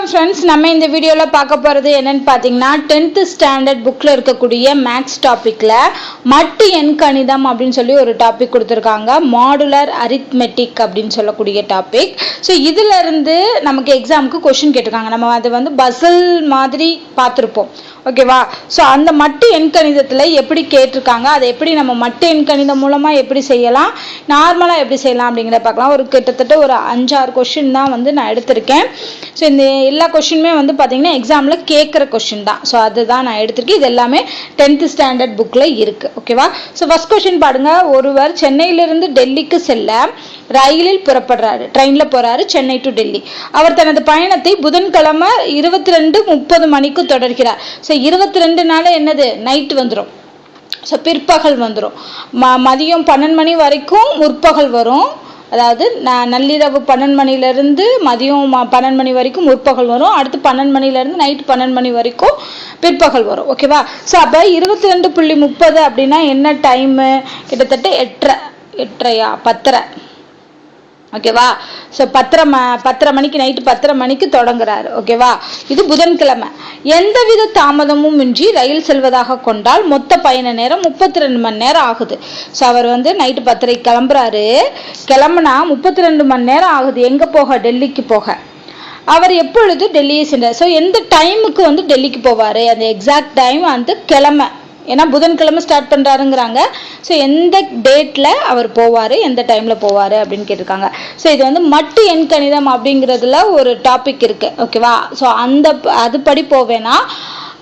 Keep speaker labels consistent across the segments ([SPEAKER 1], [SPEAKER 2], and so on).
[SPEAKER 1] Friends நம்ம இந்த வீடியோவில் பார்க்க போகிறது என்னென்னு பார்த்தீங்கன்னா டென்த்து ஸ்டாண்டர்ட் புக்கில் இருக்கக்கூடிய மேக்ஸ் டாப்பிக்கில் மட்டு எண் கணிதம் அப்படின்னு சொல்லி ஒரு டாபிக் கொடுத்துருக்காங்க. மாடுலர் அரித்மெட்டிக் அப்படின்னு சொல்லக்கூடிய டாபிக் ஸோ இதிலிருந்து நமக்கு எக்ஸாமுக்கு கொஷின் கேட்டிருக்காங்க. நம்ம அது வந்து பசல் மாதிரி பார்த்துருப்போம். ஓகேவா ஸோ அந்த மட்டு எண் கணிதத்தில் எப்படி கேட்டிருக்காங்க? அதை எப்படி நம்ம மட்டு எண் கணிதம் மூலமாக எப்படி செய்யலாம்? நார்மலாக எப்படி செய்யலாம் அப்படிங்கிறத பார்க்கலாம். ஒரு கிட்டத்தட்ட ஒரு அஞ்சாறு கொஷின் தான் வந்து நான் எடுத்திருக்கேன். ஸோ இந்த எல்லா கொஷினுமே வந்து பார்த்தீங்கன்னா எக்ஸாமில் கேட்குற கொஷின் தான். ஸோ அதுதான் நான் எடுத்திருக்கேன். இது எல்லாமே டென்த்து ஸ்டாண்டர்ட் புக்கில் இருக்குது ஓகேவா ஸோ ஃபஸ்ட் கொஷின் பாருங்க. ஒருவர் சென்னையிலிருந்து டெல்லிக்கு செல்ல ரயிலில் புறப்படுறாரு. ட்ரெயினில் போகிறாரு சென்னை டு டெல்லி. அவர் தனது பயணத்தை புதன்கிழமை இருபத்தி ரெண்டு முப்பது மணிக்கு தொடர்கிறார். ஸோ இருபத்தி ரெண்டு நாள் என்னது? நைட் வந்துடும் ஸோ பிற்பகல் வந்துடும் ம மதியம் பன்னெண்டு மணி வரைக்கும் முற்பகல் வரும். அதாவது ந நள்ளிரவு பன்னெண்டு மணிலேருந்து மதியம் பன்னெண்டு மணி வரைக்கும் முற்பகல் வரும். அடுத்து பன்னெண்டு மணிலேருந்து நைட் பன்னெண்டு மணி வரைக்கும் பிற்பகல் வரும். ஓகேவா ஸோ அப்போ இருபத்தி ரெண்டு புள்ளி முப்பது அப்படின்னா என்ன டைமு கிட்டத்தட்ட எட்டரை எட்டரையா? பத்தரை. ஓகேவா ஸோ பத்தரை ம பத்தரை மணிக்கு நைட்டு பத்தரை மணிக்கு தொடங்குறாரு. ஓகேவா இது புதன்கிழமை. எந்தவித தாமதமும் இன்றி ரயில் செல்வதாக கொண்டால் மொத்த பயண நேரம் முப்பத்தி ரெண்டு மணி நேரம் ஆகுது. ஸோ அவர் வந்து நைட்டு பத்தரைக்கு கிளம்புறாரு. கிளம்புனா முப்பத்தி ரெண்டு மணி நேரம் ஆகுது. எங்கே போக? டெல்லிக்கு போக. அவர் எப்பொழுது டெல்லியை சென்றார்? ஸோ எந்த டைமுக்கு வந்து டெல்லிக்கு போவார்? அந்த எக்ஸாக்ட் டைம் வந்து கிழமை. ஏன்னா புதன்கிழமை ஸ்டார்ட் பண்ணுறாருங்கிறாங்க ஸோ எந்த டேட்டில் அவர் போவார்? எந்த டைமில் போவார்? அப்படின்னு கேட்டிருக்காங்க. ஸோ இது வந்து மட்டு எண் கணிதம் அப்படிங்கிறதுல ஒரு டாபிக் இருக்குது ஓகேவா ஸோ அந்த அதுபடி போவேன்னா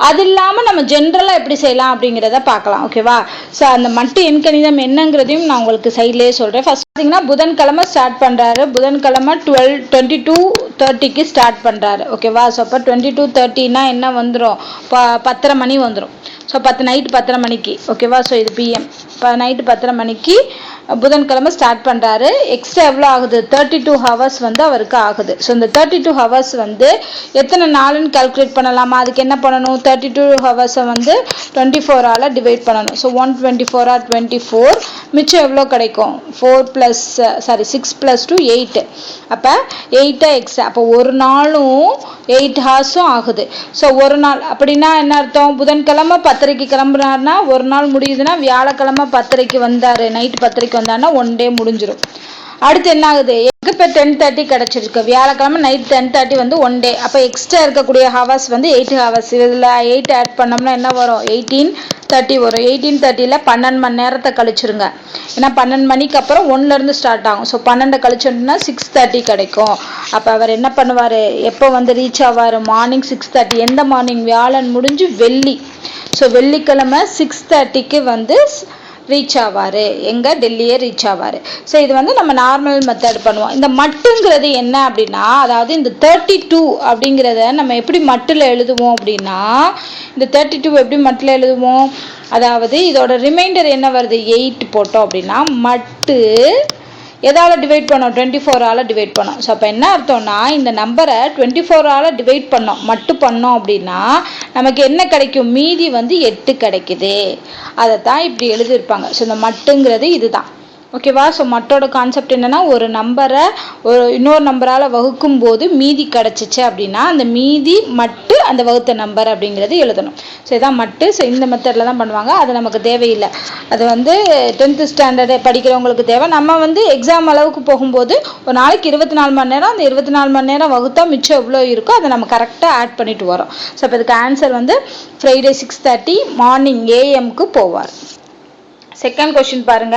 [SPEAKER 1] அது இல்லாமல் நம்ம ஜென்ரலாக எப்படி செய்யலாம் அப்படிங்கிறத பார்க்கலாம். ஓகேவா ஸோ அந்த மட்டு எண் கணிதம் என்னங்கிறதையும் நான் உங்களுக்கு சைட்லேயே சொல்கிறேன் ஃபஸ்ட் பார்த்தீங்கன்னா புதன்கிழமை ஸ்டார்ட் பண்ணுறாரு புதன்கிழமை டுவெல் டுவெண்ட்டி டூ தேர்ட்டிக்கு ஸ்டார்ட் பண்ணுறாரு ஓகேவா ஸோ அப்போ டுவெண்ட்டி டூ தேர்ட்டினா என்ன வந்துடும் ப பத்தரை மணி வந்துடும் ஸோ பத்து நைட்டு பத்தரை மணிக்கு. ஓகேவா ஸோ இது பிஎம் இப்போ நைட்டு பத்தரை மணிக்கு புதன்கிழமை ஸ்டார்ட் பண்ணுறாரு எக்ஸ்ட்ரா எவ்வளோ ஆகுது? தேர்ட்டி டூ ஹவர்ஸ் வந்து அவருக்கு ஆகுது. ஸோ இந்த தேர்ட்டி டூ ஹவர்ஸ் வந்து எத்தனை நாளுன்னு கால்குலேட் பண்ணலாமா? அதுக்கு என்ன பண்ணணும்? தேர்ட்டி டூ ஹவர்ஸை வந்து டுவெண்ட்டி ஃபோரால் டிவைட் பண்ணணும். So one twenty four or twenty four மிச்சம் எவ்வளோ கிடைக்கும்? Four plus sorry six plus two eight அப்போ எயிட்டா எக்ஸ் அப்போ ஒரு நாளும் எயிட் ஹார்ஸும் ஆகுது. ஸோ ஒரு நாள் அப்படின்னா என்ன அர்த்தம்? புதன்கிழமை பத்தரைக்கு கிளம்புனாருன்னா ஒரு நாள் முடியுதுன்னா வியாழக்கிழமை பத்தரைக்கு வந்தார். நைட்டு பத்தரைக்கு வந்தான்னா ஒன் டே முடிஞ்சிடும் அடுத்து என்ன ஆகுது? எனக்கு இப்போ டென் தேர்ட்டி கிடச்சிருக்கு? வியாழக்கிழமை நைட் டென் தேர்ட்டி வந்து ஒன் டே அப்போ எக்ஸ்ட்ரா இருக்கக்கூடிய ஹவர்ஸ் வந்து எயிட் ஹவர்ஸ் இதில் எயிட் ஆட் பண்ணோம்னா என்ன வரும்? எயிட்டீன் தேர்ட்டி வரும். எயிட்டீன் தேர்ட்டியில் பன்னெண்டு மணி நேரத்தை கழிச்சிருங்க. ஏன்னா பன்னெண்டு மணிக்கு அப்புறம் ஒன்லேருந்து ஸ்டார்ட் ஆகும். ஸோ பன்னெண்டு கழிச்சோம்னா சிக்ஸ் தேர்ட்டி கிடைக்கும். அப்போ அவர் என்ன பண்ணுவார்? எப்போ வந்து ரீச் ஆவார்? மார்னிங் சிக்ஸ் தேர்ட்டி எந்த மார்னிங் வியாழன் முடிஞ்சு வெள்ளி. ஸோ வெள்ளிக்கிழமை சிக்ஸ் தேர்ட்டிக்கு வந்து ரீச் ஆவார். எங்கே? டெல்லியே ரீச் ஆவார். ஸோ இது வந்து நம்ம நார்மல் மெத்தட் பண்ணுவோம். இந்த மட்டுங்கிறது என்ன அப்படின்னா அதாவது இந்த தேர்ட்டி டூ அப்படிங்கிறத நம்ம எப்படி மட்டில் எழுதுவோம் அப்படின்னா இந்த தேர்ட்டி டூ எப்படி மட்டில் எழுதுவோம்? அதாவது இதோட ரிமைண்டர் என்ன வருது? எயிட் போட்டோம் அப்படின்னா மட்டு எதால் டிவைட் பண்ணோம்? டுவெண்ட்டி ஃபோரால் டிவைட் பண்ணோம். ஸோ அப்போ என்ன அர்த்தம்னா இந்த நம்பரை டுவெண்ட்டி ஃபோரால் டிவைட் பண்ணோம். மட்டும் பண்ணோம் அப்படின்னா நமக்கு என்ன கிடைக்கும்? மீதி வந்து எட்டு கிடைக்குது. அதை தான் இப்படி எழுதியிருப்பாங்க. ஸோ இந்த மட்டுங்கிறது இதுதான். ஓகேவா? ஸோ மட்டோட கான்செப்ட் என்னென்னா ஒரு நம்பரை ஒரு இன்னொரு நம்பரால் வகுக்கும் போது மீதி கிடச்சிச்சு அப்படின்னா அந்த மீதி மட்டு அந்த வகுத்த நம்பர் அப்படிங்கிறது எழுதணும். ஸோ இதான் மட்டு. ஸோ இந்த மெத்தடில் தான் பண்ணுவாங்க. அது நமக்கு தேவையில்லை. அது வந்து டென்த்து ஸ்டாண்டர்டு படிக்கிறவங்களுக்கு தேவை. நம்ம வந்து எக்ஸாம் அளவுக்கு போகும்போது ஒரு நாளைக்கு இருபத்தி நாலு மணி நேரம் அந்த இருபத்தி நாலு மணி நேரம் வகுத்தா மிச்சம் எவ்வளோ இருக்கோ அதை நம்ம கரெக்டாக ஆட் பண்ணிட்டு வரோம். ஸோ இப்போ இதுக்கு ஆன்சர் வந்து ஃப்ரைடே சிக்ஸ் தேர்ட்டி மார்னிங் ஏஎம்க்கு போவார். செகண்ட் கொஷின் பாருங்க.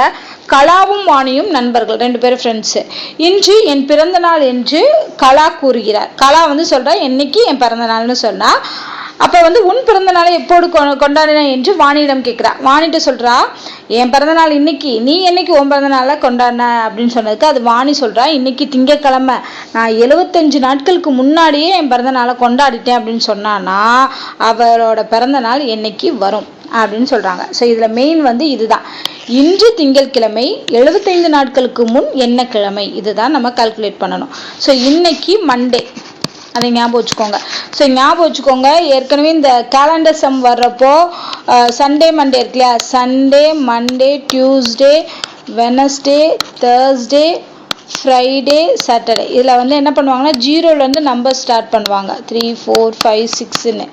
[SPEAKER 1] கலாவும் வாணியும் நண்பர்கள் ரெண்டு பேரும் ஃப்ரெண்ட்ஸு இன்று என் பிறந்த நாள் என்று கலா கூறுகிறார். கலா வந்து சொல்கிறா என்னைக்கு என் பிறந்த நாள்னு சொன்னால் அப்போ வந்து உன் பிறந்த நாளை எப்போது கொண்டாடின? என்று வாணியிடம் கேட்குறா. வாணிட்டு சொல்கிறா என் பிறந்த நாள் இன்னைக்கு நீ என்னைக்கு உன் பிறந்த நாளில் கொண்டாடின? அப்படின்னு சொன்னதுக்கு அது வாணி சொல்கிறா இன்னைக்கு திங்கக்கிழமை நான் எழுபத்தஞ்சு நாட்களுக்கு முன்னாடியே என் பிறந்த நாளை கொண்டாடிட்டேன் அப்படின்னு சொன்னான்னா அவரோட பிறந்த நாள் என்னைக்கு வரும்? அப்படின்னு சொல்கிறாங்க ஸோ இதில் மெயின் வந்து இதுதான். இன்று திங்கட்கிழமை எழுபத்தைந்து நாட்களுக்கு முன் என்ன கிழமை? இதுதான் நம்ம கால்குலேட் பண்ணணும். ஸோ இன்னைக்கு மண்டே அதை ஞாபகம் வச்சுக்கோங்க. ஸோ ஞாபகம் வச்சுக்கோங்க. ஏற்கனவே இந்த கேலண்டர் சம் வர்றப்போ சண்டே மண்டே இருக்கு இல்லையா Sunday Monday Tuesday Wednesday Thursday Friday Saturday இதில் வந்து என்ன பண்ணுவாங்கன்னா ஜீரோலேருந்து நம்பர் ஸ்டார்ட் பண்ணுவாங்க. த்ரீ ஃபோர் ஃபைவ் சிக்ஸ்ன்னு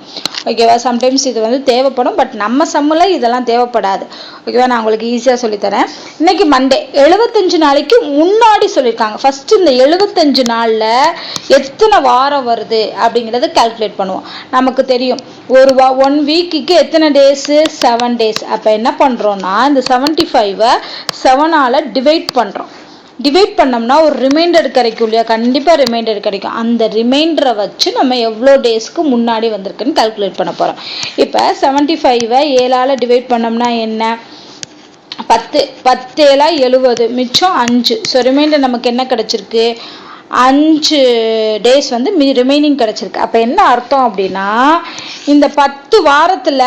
[SPEAKER 1] ஓகேவா சம்டைம்ஸ் இது வந்து தேவைப்படும் பட் நம்ம சம்மில் இதெல்லாம் தேவைப்படாது. ஓகேவா நான் உங்களுக்கு ஈஸியாக சொல்லித்தரேன் இன்றைக்கி மண்டே எழுபத்தஞ்சு நாளைக்கு முன்னாடி சொல்லியிருக்காங்க ஃபஸ்ட்டு இந்த எழுபத்தஞ்சு நாளில் எத்தனை வாரம் வருது அப்படிங்கிறத கால்குலேட் பண்ணுவோம். நமக்கு தெரியும். ஒரு வா ஒன் வீக்குக்கு எத்தனை டேஸு செவன் டேஸ் அப்போ என்ன பண்ணுறோன்னா இந்த செவன்ட்டி ஃபைவை செவனால் டிவைட் பண்ணுறோம் டிவைட் பண்ணோம்னா ஒரு ரிமைண்டர் கிடைக்கும் இல்லையா? கண்டிப்பாக ரிமைண்டர் கிடைக்கும். அந்த ரிமைண்டரை வச்சு நம்ம எவ்வளோ டேஸ்க்கு முன்னாடி வந்திருக்குன்னு கால்குலேட் பண்ண போகிறோம் இப்போ செவன்ட்டி ஃபைவை ஏழால் டிவைட் பண்ணோம்னா என்ன? பத்து பத்து ஏழா எழுபது மிச்சம் அஞ்சு. ஸோ ரிமைண்டர் நமக்கு என்ன கிடச்சிருக்கு? அஞ்சு டேஸ் வந்து மி ரிமைனிங் கிடச்சிருக்கு. அப்போ என்ன அர்த்தம் அப்படின்னா இந்த பத்து வாரத்தில்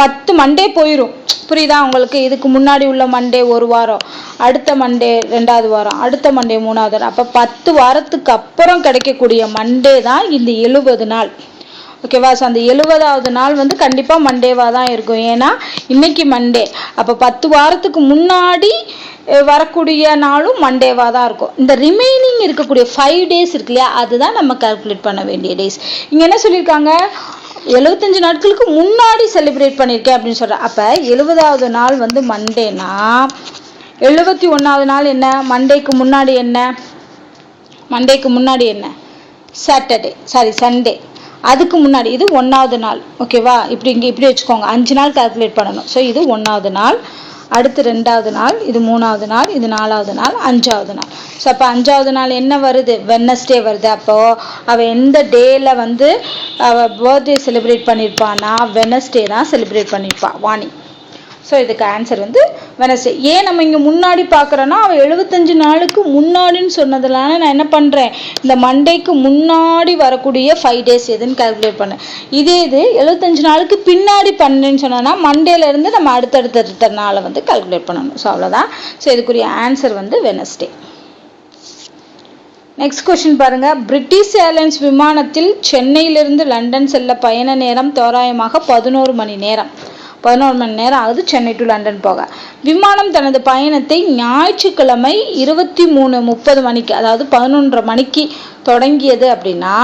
[SPEAKER 1] பத்து மண்டே போயிடும் புரியுதா? உங்களுக்கு இதுக்கு முன்னாடி உள்ள மண்டே ஒரு வாரம் அடுத்த மண்டே ரெண்டாவது வாரம் அடுத்த மண்டே மூணாவது வாரம். அப்போ பத்து வாரத்துக்கு அப்புறம் கிடைக்கக்கூடிய மண்டே தான் இந்த எழுபது நாள். ஓகேவா ஸோ அந்த எழுபதாவது நாள் வந்து கண்டிப்பாக மண்டேவாக தான் இருக்கும். ஏன்னா இன்னைக்கு மண்டே. அப்போ பத்து வாரத்துக்கு முன்னாடி வரக்கூடிய நாளும் மண்டேவாக தான் இருக்கும். இந்த ரிமைனிங் இருக்கக்கூடிய ஃபைவ் டேஸ் இருக்கு இல்லையா அதுதான் நம்ம கால்குலேட் பண்ண வேண்டிய டேஸ் இங்கே என்ன சொல்லியிருக்காங்க? எழுபத்தஞ்சு நாட்களுக்கு முன்னாடி செலிப்ரேட் பண்ணியிருக்கேன் அப்படின்னு சொல்கிறேன் அப்போ எழுபதாவது நாள் வந்து மண்டேனா? எழுபத்தி ஒன்றாவது நாள் என்ன? மண்டேக்கு முன்னாடி என்ன? மண்டேக்கு முன்னாடி என்ன? சாட்டர்டே சாரி சண்டே அதுக்கு முன்னாடி இது ஒன்றாவது நாள். ஓகேவா இப்படி இங்கே இப்படி வச்சுக்கோங்க. அஞ்சு நாள் கால்குலேட் பண்ணணும். ஸோ இது ஒன்றாவது நாள். அடுத்து ரெண்டாவது நாள். இது மூணாவது நாள். இது நாலாவது நாள். அஞ்சாவது நாள். ஸோ அப்போ அஞ்சாவது நாள் என்ன வருது? வென்னஸ்டே வருது. அப்போது அவள் எந்த டேயில் வந்து அவள் பர்த்டே செலிப்ரேட் பண்ணியிருப்பான்னா வெனஸ்டே தான் செலிப்ரேட் பண்ணியிருப்பாள் வாணி. ஸோ இதுக்கு ஆன்சர் வந்து வெனஸ்டே ஏன் நம்ம இங்கே முன்னாடி பார்க்குறோன்னா அவள் எழுபத்தஞ்சு நாளுக்கு முன்னாடின்னு சொன்னதுனால நான் என்ன பண்ணுறேன் இந்த மண்டேக்கு முன்னாடி வரக்கூடிய ஃபைவ் டேஸ் எதுன்னு கால்குலேட் பண்ணேன். இதே இது எழுபத்தஞ்சு நாளுக்கு பின்னாடி பண்ணேன்னு சொன்னோன்னா மண்டேலேருந்து நம்ம அடுத்தடுத்த நாளை வந்து கால்குலேட் பண்ணணும். ஸோ அவ்வளோதான் ஸோ இதுக்குரிய ஆன்சர் வந்து வெனஸ்டே நெக்ஸ்ட் கொஸ்டின் பாருங்க. பிரிட்டிஷ் ஏர்லைன்ஸ் விமானத்தில் சென்னையிலிருந்து லண்டன் செல்ல பயண நேரம் தோராயமாக பதினோரு மணி நேரம். பதினோரு மணி நேரம் ஆகுது சென்னை டு லண்டன் போக. விமானம் தனது பயணத்தை ஞாயிற்றுக்கிழமை இருபத்தி மூணு முப்பது மணிக்கு அதாவது பதினொன்றரை மணிக்கு தொடங்கியது அப்படின்னா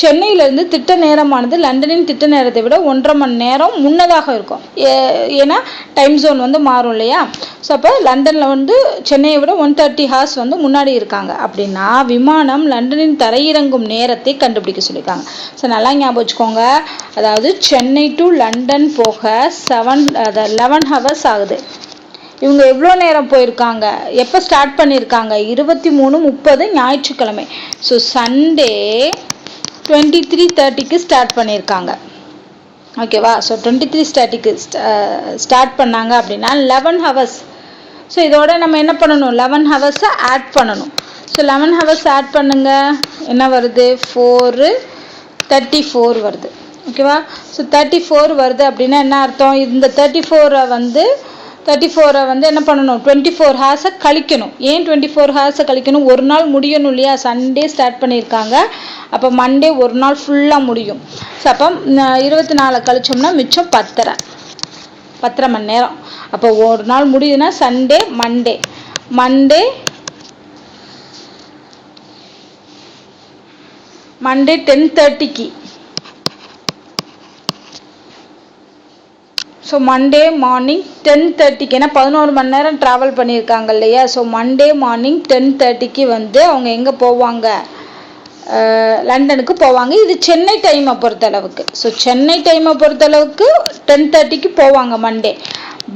[SPEAKER 1] சென்னையிலேருந்து திட்ட நேரமானது லண்டனின் திட்ட நேரத்தை விட ஒன்றரை மணி நேரம் முன்னதாக இருக்கும். ஏன்னா டைம் ஜோன் வந்து மாறும் இல்லையா? ஸோ அப்போ லண்டனில் வந்து சென்னையை விட ஒன் தேர்ட்டி ஹார்ஸ் வந்து முன்னாடி இருக்காங்க. அப்படின்னா விமானம் லண்டனின் தரையிறங்கும் நேரத்தை கண்டுபிடிக்க சொல்லியிருக்காங்க. ஸோ நல்லா ஞாபகம் வச்சுக்கோங்க. அதாவது சென்னை டு லண்டன் போக செவன் லெவன் ஹவர்ஸ் ஆகுது. இவங்க எவ்வளோ நேரம் போயிருக்காங்க? எப்போ ஸ்டார்ட் பண்ணியிருக்காங்க இருபத்தி மூணு முப்பது ஞாயிற்றுக்கிழமை. ஸோ சண்டே டுவெண்ட்டி த்ரீ தேர்ட்டிக்கு ஸ்டார்ட் பண்ணியிருக்காங்க ஓகேவா ஸோ டுவெண்ட்டி த்ரீ ஸ்டார்டிக்கு ஸ்டார்ட் பண்ணாங்க அப்படின்னா லெவன் ஹவர்ஸ் ஸோ இதோட நம்ம என்ன பண்ணணும்? லெவன் ஹவர்ஸை ஆட் பண்ணணும். ஸோ லெவன் ஹவர்ஸ் ஆட் பண்ணுங்க. என்ன வருது? ஃபோரு தேர்ட்டி ஃபோர் வருது. ஓகேவா ஸோ தேர்ட்டி ஃபோர் வருது அப்படின்னா என்ன அர்த்தம்? இந்த தேர்ட்டி ஃபோரை வந்து தேர்ட்டி ஃபோரை வந்து என்ன பண்ணணும்? டுவெண்ட்டி ஃபோர் ஹார்ஸை கழிக்கணும். ஏன் டுவெண்ட்டி ஃபோர் ஹார்ஸை கழிக்கணும்? ஒரு நாள் முடியணும் இல்லையா? சண்டே ஸ்டார்ட் பண்ணியிருக்காங்க. அப்போ மண்டே ஒரு நாள் ஃபுல்லாக முடியும். ஸோ அப்போ இருபத்தி நாலு கழிச்சோம்னா மிச்சம் பத்தரை. பத்தரை மணி நேரம். அப்போ ஒரு நாள் முடியுதுன்னா Sunday Monday Monday Monday ten தேர்ட்டிக்கு ஸோ மண்டே மார்னிங் டென் தேர்ட்டிக்கு ஏன்னா பதினோரு மணி நேரம் ட்ராவல் பண்ணியிருக்காங்க இல்லையா? ஸோ மண்டே மார்னிங் டென் தேர்ட்டிக்கு வந்து அவங்க எங்கே போவாங்க? லண்டனுக்கு போவாங்க. இது சென்னை டைமை பொறுத்தளவுக்கு. ஸோ சென்னை டைமை பொறுத்தளவுக்கு டென் தேர்ட்டிக்கு போவாங்க மண்டே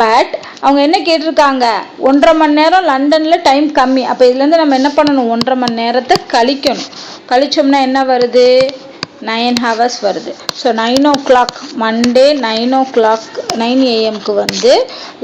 [SPEAKER 1] பட் அவங்க என்ன கேட்டிருக்காங்க? ஒன்றரை மணி நேரம் லண்டனில் டைம் கம்மி. அப்போ இதுலேருந்து நம்ம என்ன பண்ணணும்? ஒன்றரை மணி நேரத்தை கழிக்கணும். கழிச்சோம்னா என்ன வருது? நைன் ஹவர்ஸ் வருது. So nine o'clock Monday nine o'clock nine ஏஎம்க்கு வந்து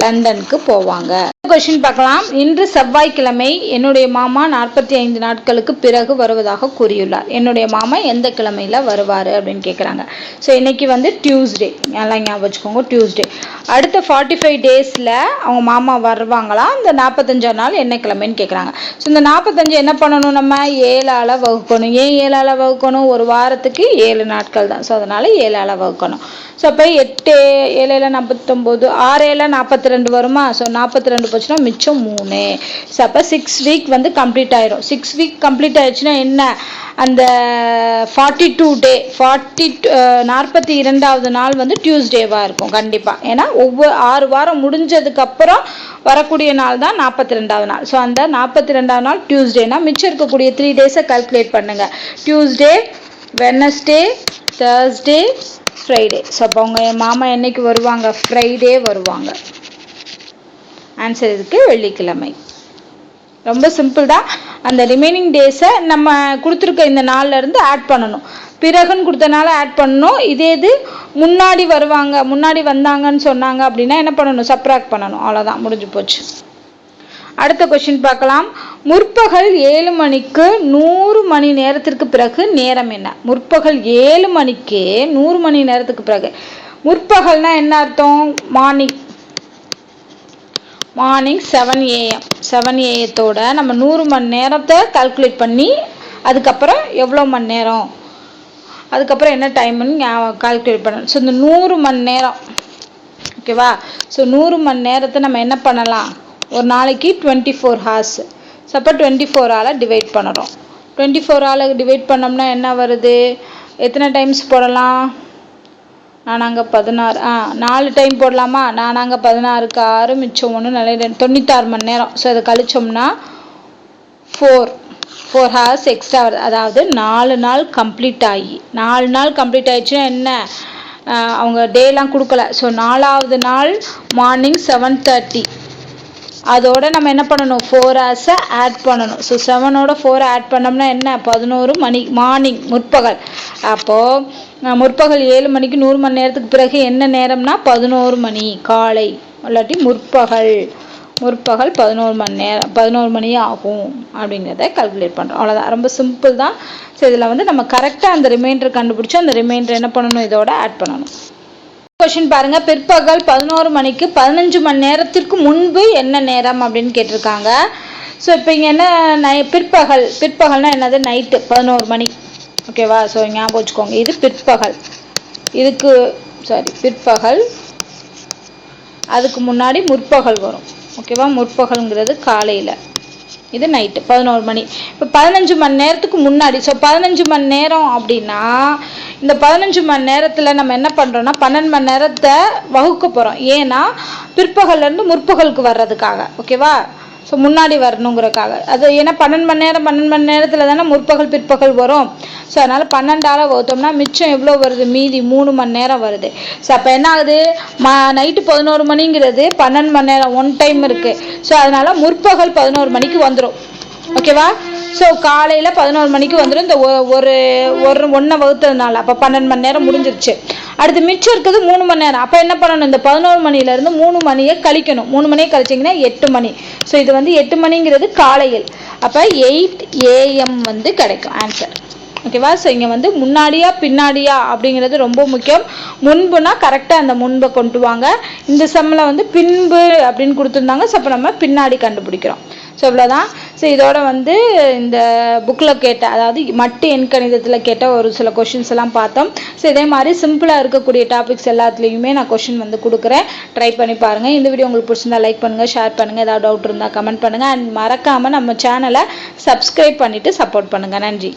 [SPEAKER 1] லண்டனுக்கு போவாங்க. கொஷின் பார்க்கலாம். இன்று செவ்வாய்க்கிழமை என்னுடைய மாமா நாற்பத்தி ஐந்து நாட்களுக்கு பிறகு வருவதாக கூறியுள்ளார். என்னுடைய மாமா எந்த கிழமையில் வருவார் அப்படின்னு கேட்குறாங்க ஸோ இன்னைக்கு வந்து டியூஸ்டே நல்லா ஞாபகம் வச்சுக்கோங்க டியூஸ்டே அடுத்த ஃபார்ட்டி ஃபைவ் டேஸில் அவங்க மாமா வருவாங்களா? இந்த நாற்பத்தஞ்சாம் நாள் என்ன கிழமைன்னு கேட்குறாங்க ஸோ இந்த நாற்பத்தஞ்சு என்ன பண்ணணும் நம்ம? ஏழால் வகுக்கணும். ஏன் ஏழால் வகுக்கணும்? ஒரு வாரத்துக்கு ஏழு நாட்கள் தான். ஸோ அதனால் ஏழால் வகுக்கணும் ஸோ அப்போ எட்டு ஏழில் நாற்பத்தொம்போது ஆறு நாற்பத்தி ரெண்டு வருமா? ஸோ நாற்பத்தி ரெண்டு போச்சுன்னா மிச்சம் மூணு. ஸோ அப்போ சிக்ஸ் வீக் வந்து கம்ப்ளீட் ஆயிரும். சிக்ஸ் வீக் கம்ப்ளீட் ஆயிடுச்சுன்னா என்ன? அந்த ஃபார்ட்டி டூ டே ஃபார்ட்டி நாற்பத்தி இரண்டாவது நாள் வந்து டியூஸ்டேவாக இருக்கும் கண்டிப்பாக ஏன்னா ஒவ்வொரு ஆறு வாரம் முடிஞ்சதுக்கப்புறம் வரக்கூடிய நாள் தான் நாற்பத்தி ரெண்டாவது நாள். ஸோ அந்த நாற்பத்தி ரெண்டாவது நாள் டியூஸ்டேனா மிச்சம் இருக்கக்கூடிய த்ரீ டேஸை கால்குலேட் பண்ணுங்கள் Tuesday Wednesday Thursday Friday so அப்போ அவங்க என் மாமா என்னைக்கு வருவாங்க? ஃப்ரைடே வருவாங்க. ஆன்சர் இதுக்கு வெள்ளிக்கிழமை. ரொம்ப சிம்பிள் தான். அந்த ரிமைனிங் டேஸை நம்ம கொடுத்துருக்க இந்த நாள்ல இருந்து ஆட் பண்ணணும். பிறகுன்னு கொடுத்தனால ஆட் பண்ணணும். இதே இது முன்னாடி வருவாங்க முன்னாடி வந்தாங்கன்னு சொன்னாங்க அப்படின்னா என்ன பண்ணணும்? சப்ராக்ட் பண்ணணும். அவ்வளோதான் முடிஞ்சு போச்சு. அடுத்த கொஸ்டின் பார்க்கலாம். முற்பகல் ஏழு மணிக்கு நூறு மணி நேரத்திற்கு பிறகு நேரம் என்ன? முற்பகல் ஏழு மணிக்கே நூறு மணி நேரத்துக்கு பிறகு. முற்பகல்னா என்ன அர்த்தம்? Morning morning seven AM seven ஏஎத்தோட நம்ம நூறு மணி நேரத்தை கால்குலேட் பண்ணி அதுக்கப்புறம் எவ்வளோ மணி நேரம்? அதுக்கப்புறம் என்ன டைம்னு கால்குலேட் பண்ணணும். ஸோ இந்த நூறு மணி நேரம். ஓகேவா ஸோ நூறு மணி நேரத்தை நம்ம என்ன பண்ணலாம்? ஒரு நாளைக்கு டுவெண்ட்டி ஃபோர் ஹார்ஸ் ஸோ அப்போ டுவெண்ட்டி ஃபோரால் டிவைட் பண்ணுறோம் டுவெண்ட்டி ஃபோரால் டிவைட் பண்ணோம்னா என்ன வருது? எத்தனை டைம்ஸ் போடலாம்? நானாங்க பதினாறு ஆ நாலு டைம் போடலாமா? நானாங்க பதினாறுக்கு ஆறு மிச்சம் ஒன்று நல்ல தொண்ணூத்தாறு மணி நேரம். ஸோ அதை கழிச்சோம்னா ஃபோர் ஃபோர் ஹவர்ஸ் எக்ஸ்ட்ரா வருது. அதாவது நாலு நாள் கம்ப்ளீட் ஆகி. நாலு நாள் கம்ப்ளீட் ஆயிடுச்சுன்னா என்ன? அவங்க டேலாம் கொடுக்கல. ஸோ நாலாவது நாள் மார்னிங் செவன் தேர்ட்டி அதோட நம்ம என்ன பண்ணணும்? ஃபோர் ஹார்ஸை ஆட் பண்ணணும். ஸோ செவனோட ஃபோர் ஆட் பண்ணோம்னா என்ன? பதினோரு மணி மார்னிங் முற்பகல். அப்போது முற்பகல் ஏழு மணிக்கு நூறு மணி நேரத்துக்கு பிறகு என்ன நேரம்னா? பதினோரு மணி காலை. இல்லாட்டி முற்பகல். முற்பகல் பதினோரு மணி நேரம் பதினோரு மணி ஆகும் அப்படிங்கிறத கால்குலேட் பண்ணுறோம் அவ்வளோதான் ரொம்ப சிம்பிள் தான். ஸோ இதில் வந்து நம்ம கரெக்டாக அந்த ரிமைண்டர் கண்டுபிடிச்சி அந்த ரிமைண்டர் என்ன பண்ணணும்? இதோட ஆட் பண்ணணும். கொஸ்டின் பாருங்க. பிற்பகல் பதினோரு மணிக்கு பதினஞ்சு மணி நேரத்திற்கு முன்பு என்ன நேரம் அப்படின்னு கேட்டிருக்காங்க. ஸோ இப்போ இங்கே என்ன நை பிற்பகல் பிற்பகல்னா என்னது? நைட்டு பதினோரு மணி. ஓகேவா ஸோ ஞாபகம் வச்சுக்கோங்க. இது பிற்பகல். இதுக்கு சாரி பிற்பகல். அதுக்கு முன்னாடி முற்பகல் வரும். ஓகேவா முற்பகல்ங்கிறது காலையில். இது நைட்டு பதினோரு மணி. இப்போ பதினஞ்சு மணி நேரத்துக்கு முன்னாடி ஸோ பதினஞ்சு மணி நேரம் அப்படின்னா இந்த பதினஞ்சு மணி நேரத்தில் நம்ம என்ன பண்ணுறோம்னா பன்னெண்டு மணி நேரத்தை வகுக்க போகிறோம் ஏன்னா பிற்பகல்லேருந்து முற்பகலுக்கு வர்றதுக்காக ஓகேவா? ஸோ முன்னாடி வரணுங்கிறக்காக அது ஏன்னா பன்னெண்டு மணி நேரம் பன்னெண்டு மணி நேரத்தில் தானே முற்பகல் பிற்பகல் வரும். ஸோ அதனால் பன்னெண்டால் வகுத்தோம்னா மிச்சம் எவ்வளோ வருது? மீதி மூணு மணி நேரம் வருது. ஸோ அப்போ என்ன ஆகுது? ம நைட்டு பதினோரு மணிங்கிறது பன்னெண்டு மணி நேரம் ஒன் டைம் இருக்குது ஸோ அதனால் முற்பகல் பதினோரு மணிக்கு வந்துடும் ஓகேவா? ஸோ காலையில் பதினோரு மணிக்கு வந்துடும் இந்த ஒ- ஒரு ஒரு ஒன்றை வகுத்ததுனால. அப்போ பன்னெண்டு மணி நேரம் முடிஞ்சிருச்சு. அடுத்து மிச்சம் இருக்குது மூணு மணி நேரம். அப்போ என்ன பண்ணணும்? இந்த பதினோரு மணிலேருந்து மூணு மணியை கழிக்கணும். மூணு மணியை கழிச்சிங்கன்னா எட்டு மணி. ஸோ இது வந்து எட்டு மணிங்கிறது காலையில். அப்போ எயிட் ஏஎம் வந்து கிடைக்கும். ஆன்சர் ஓகேவா ஸோ இங்கே வந்து முன்னாடியா பின்னாடியா அப்படிங்கிறது ரொம்ப முக்கியம். முன்புனா கரெக்டாக அந்த முன்பை கொண்டு வாங்க. இந்த செம்மில் வந்து பின்பு அப்படின்னு கொடுத்துருந்தாங்க. ஸோ அப்போ நம்ம பின்னாடி கண்டுபிடிக்கிறோம். ஸோ இவ்வளோதான் ஸோ இதோட வந்து இந்த புக்கில் கேட்ட அதாவது மட்டு எண் கணிதத்தில் கேட்ட ஒரு சில கொஷின்ஸ் எல்லாம் பார்த்தோம். ஸோ இதே மாதிரி சிம்பிளாக இருக்கக்கூடிய டாபிக்ஸ் எல்லாத்துலேயுமே நான் கொஷின் வந்து கொடுக்குறேன். ட்ரை பண்ணி பாருங்கள் இந்த வீடியோ உங்களுக்கு பிடிச்சிருந்தா லைக் பண்ணுங்கள் ஷேர் பண்ணுங்கள் ஏதாவது டவுட் இருந்தால் கமெண்ட் பண்ணுங்கள் அண்ட் மறக்காமல் நம்ம சேனலை சப்ஸ்கிரைப் பண்ணிவிட்டு சப்போர்ட் பண்ணுங்கள் நன்றி.